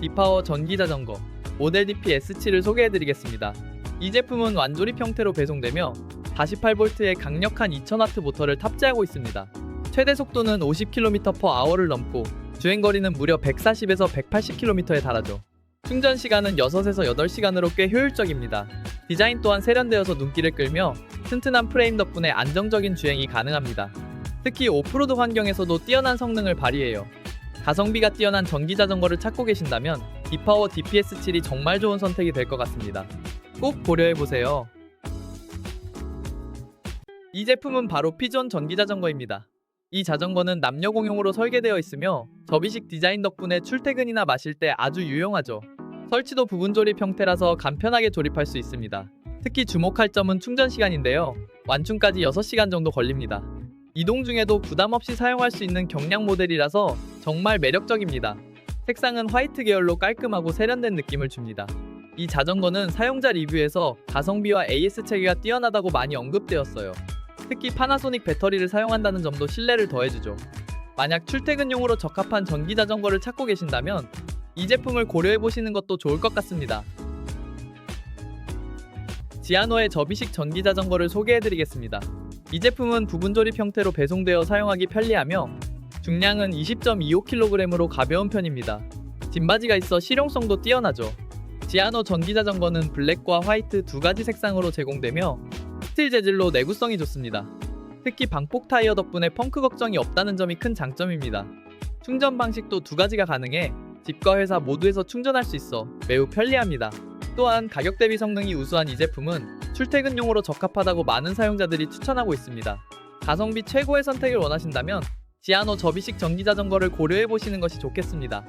디파워 전기자전거 모델 DP S7을 소개해드리겠습니다. 이 제품은 완조립 형태로 배송되며 48V의 강력한 2000W 모터를 탑재하고 있습니다. 최대 속도는 50km/h를 넘고 주행거리는 무려 140에서 180km에 달하죠. 충전 시간은 6에서 8시간으로 꽤 효율적입니다. 디자인 또한 세련되어서 눈길을 끌며 튼튼한 프레임 덕분에 안정적인 주행이 가능합니다. 특히 오프로드 환경에서도 뛰어난 성능을 발휘해요. 가성비가 뛰어난 전기 자전거를 찾고 계신다면 디파워 DPS7이 정말 좋은 선택이 될 것 같습니다. 꼭 고려해 보세요. 이 제품은 바로 피존 전기 자전거입니다. 이 자전거는 남녀 공용으로 설계되어 있으며 접이식 디자인 덕분에 출퇴근이나 마실 때 아주 유용하죠. 설치도 부분 조립 형태라서 간편하게 조립할 수 있습니다. 특히 주목할 점은 충전 시간인데요. 완충까지 6시간 정도 걸립니다. 이동 중에도 부담 없이 사용할 수 있는 경량 모델이라서 정말 매력적입니다. 색상은 화이트 계열로 깔끔하고 세련된 느낌을 줍니다. 이 자전거는 사용자 리뷰에서 가성비와 AS 체계가 뛰어나다고 많이 언급되었어요. 특히 파나소닉 배터리를 사용한다는 점도 신뢰를 더해주죠. 만약 출퇴근용으로 적합한 전기 자전거를 찾고 계신다면 이 제품을 고려해 보시는 것도 좋을 것 같습니다. 지아노의 접이식 전기 자전거를 소개해 드리겠습니다. 이 제품은 부분 조립 형태로 배송되어 사용하기 편리하며 중량은 20.25kg으로 가벼운 편입니다. 짐바지가 있어 실용성도 뛰어나죠. 지아노 전기 자전거는 블랙과 화이트 두 가지 색상으로 제공되며 스틸 재질로 내구성이 좋습니다. 특히 방폭 타이어 덕분에 펑크 걱정이 없다는 점이 큰 장점입니다. 충전 방식도 두 가지가 가능해 집과 회사 모두에서 충전할 수 있어 매우 편리합니다. 또한 가격 대비 성능이 우수한 이 제품은 출퇴근용으로 적합하다고 많은 사용자들이 추천하고 있습니다. 가성비 최고의 선택을 원하신다면 지아노 접이식 전기 자전거를 고려해 보시는 것이 좋겠습니다.